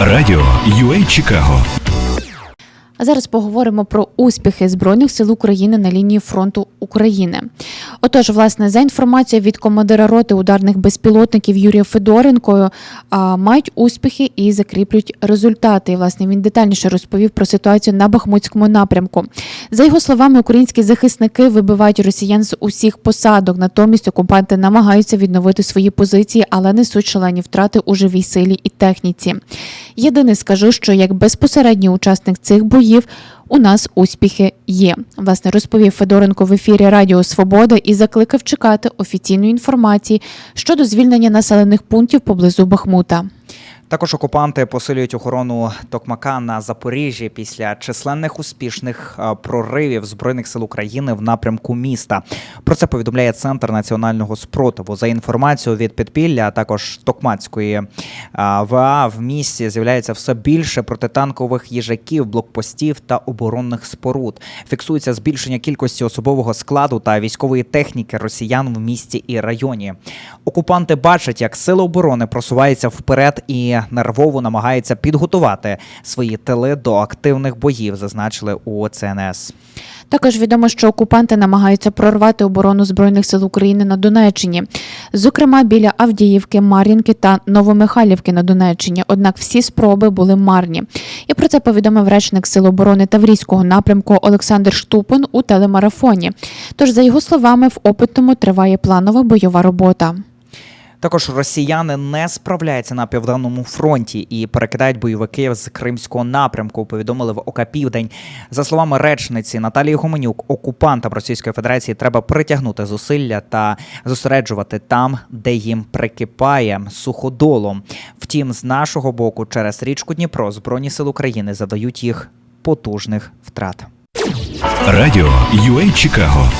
Радіо UA Чикаго А зараз поговоримо про успіхи збройних сил України на лінії фронту України. Отож, власне, за інформацією від командира роти ударних безпілотників Юрія Федоренко, мають успіхи і закріплюють результати. І, власне, він детальніше розповів про ситуацію на Бахмутському напрямку. За його словами, українські захисники вибивають росіян з усіх посадок. Натомість окупанти намагаються відновити свої позиції, але несуть шалені втрати у живій силі і техніці. Єдине скажу, що як безпосередній учасник цих боїв у нас успіхи є. Власне, розповів Федоренко в ефірі Радіо Свобода і закликав чекати офіційної інформації щодо звільнення населених пунктів поблизу Бахмута. Також окупанти посилюють охорону Токмака на Запоріжжі після численних успішних е, проривів збройних сил України в напрямку міста. Про це повідомляє Центр національного спротиву. За інформацією від підпілля, а також Токмацької е, ВА в місті з'являється все більше протитанкових їжаків, блокпостів та оборонних споруд. Фіксується збільшення кількості особового складу та військової техніки росіян в місті і районі. Окупанти бачать, як сили оборони просуваються вперед і нервово намагаються підготувати свої тили до активних боїв, зазначили у ЦНС. Також відомо, що окупанти намагаються прорвати оборону збройних сил України на Донеччині, зокрема біля Авдіївки, Мар'їнки та Новомихайлівки на Донеччині. Однак всі спроби були марні. І про це повідомив речник Сил оборони Таврійського напрямку Олександр Штупин у телемарафоні. Тож, за його словами, в опитному триває планова бойова робота. Також росіяни не справляються на південному фронті і перекидають бойовиків з кримського напрямку. Повідомили в ОК Південь. За словами речниці Наталії Гоменюк, окупантам Російської Федерації треба притягнути зусилля та зосереджувати там, де їм прикипає суходолом. Втім, з нашого боку, через річку Дніпро збройні сили України задають їх потужних втрат. Радіо UA Чикаго